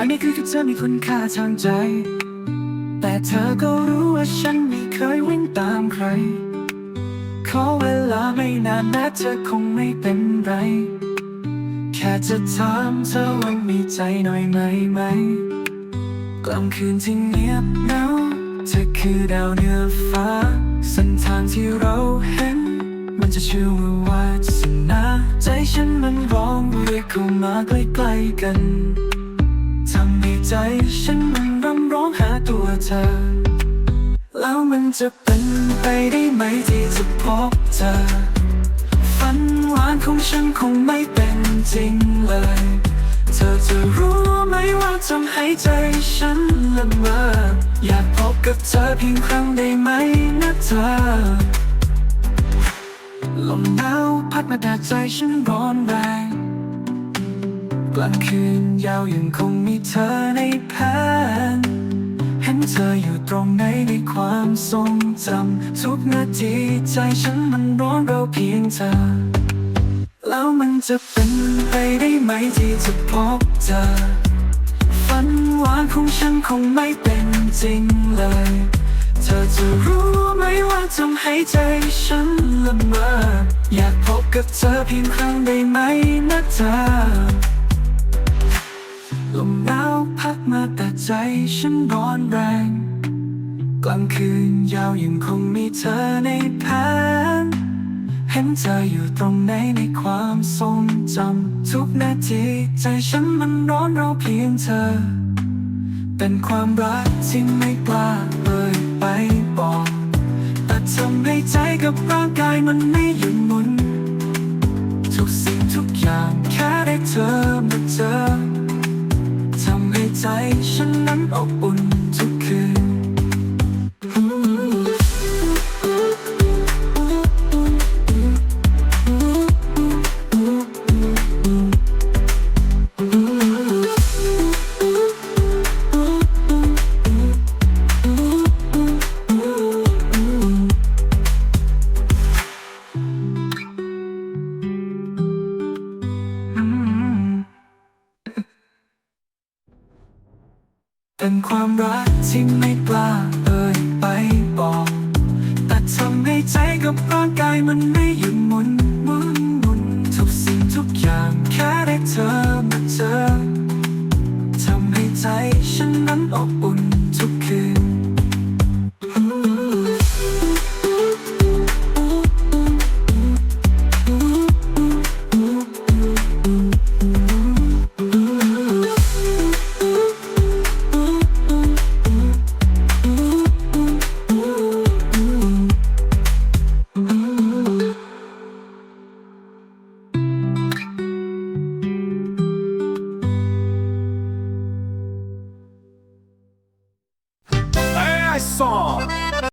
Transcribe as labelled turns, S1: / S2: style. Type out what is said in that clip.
S1: แต่นี่คือเธอมีคุณค่าทางใจ แต่เธอก็รู้ว่าฉันไม่เคยวิ่งตามใคร ขอเวลาไม่นานนะเธอคงไม่เป็นไร แค่จะถามเธอว่ามีใจหน่อยไหมไหม กลางคืนที่เงียบเหงาเธอคือดาวเหนือฟ้าเส้นทางที่เราเห็น มันจะชื่อว่าวาสนา ใจฉันมันร้องเรียกเข้ามาใกล้ๆกัน ใจฉันมันรำร้องหาตัวเธอ แล้วมันจะเป็นไปได้ไหมที่จะพบเธอ ฝันหวานของฉันคงไม่เป็นจริงเลย เธอจะรู้ไหมว่าทำให้ใจฉันละเมออยากพบกับเธอเพียงครั้งได้ไหมนะเธอ ลมหนาวพัดมาแต่ใจฉันร้อนแรง ลางคืนยาวยังคงมีเธอในแผน เห็นเธออยู่ตรงไหนในความทรงจำทุกนาทีใจฉันมันร้อนเราเพียงเธอ แล้วมันจะเป็นไปได้ไหมที่จะพบเธอ ฝันหวานของฉันคงไม่เป็นจริงเลย เธอจะรู้ไหมว่าทำให้ใจฉันละเมออยากพบกับเธอเพียงครั้งได้ไหมนะเธอ ลมหนาวพัดมาแต่ใจฉันร้อนแรง กลางคืนยาวยังคงมีเธอในแผนเห็นเธออยู่ตรงไหนในความทรงจำทุกนาที ใจฉันมันร้อนเราเพียงเธอ เป็นความรักที่ไม่กล้าเอ่ยไปบอก แต่ทำให้ใจกับร่างกายมันไม่หยุดหมุน ทุกสิ่งทุกอย่างแค่ได้เธอ ฉันนั้นอบอุ่น เป็นความรักที่ไม่กล้าเอ่ยไปบอก แต่ทำให้ใจกับร่างกายมันไม่หยุดหมุนหมุนหมุนทุกสิ่งทุกอย่างแค่ได้เธอ
S2: song.